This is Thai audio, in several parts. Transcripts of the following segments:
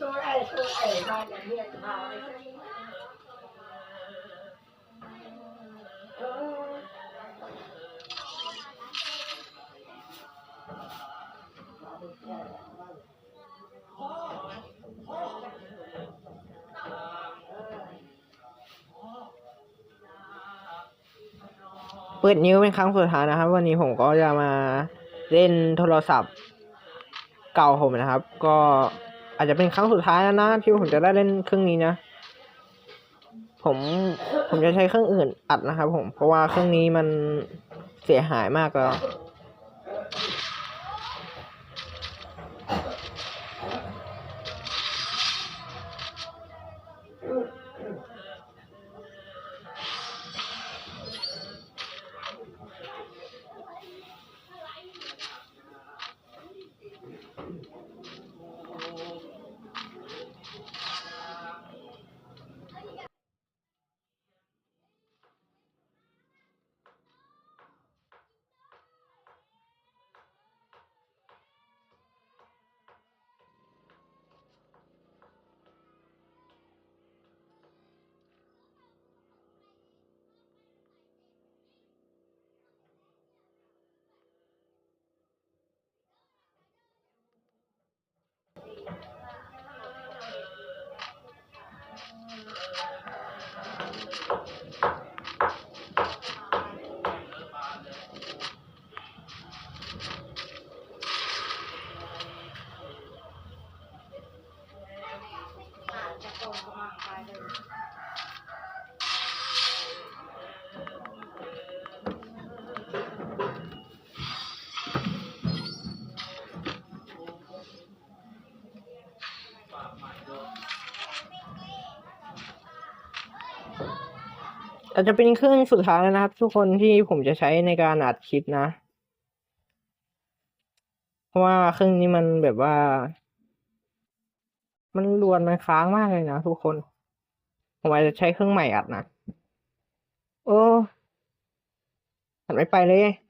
ช่วยไอ้ช่วยไอ้บ้านอย่างเนี้ยมาเลยเออเปิดนิ้วเป็นครั้งสุดท้ายนะครับ วันนี้ผมก็จะมาเล่นโทรศัพท์เก่าผมนะครับ ก็ อาจจะเป็นครั้งสุดท้ายแล้วนะที่ผมจะได้เล่นเครื่องนี้นะ ผมผมจะใช้เครื่องอื่นอัดนะครับผมเพราะว่าเครื่องนี้มันเสียหายมากแล้ว อาจจะเป็นเครื่องสุดท้ายแล้วนะครับ ทุกคนที่ผมจะใช้ในการอัดคลิปนะ เพราะว่าเครื่องนี้มันแบบว่า มันรวนมันค้างมากเลยนะทุกคนผมอาจจะใช้เครื่องใหม่อัดนะ โอ้หันไม่ไปเลย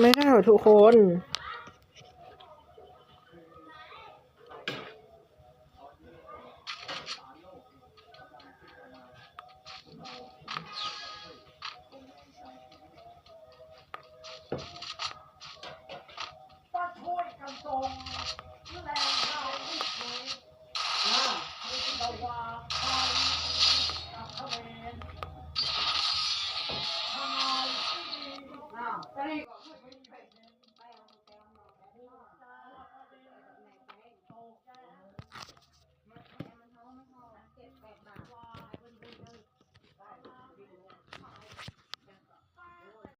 ไม่ได้หรอทุกคน Now,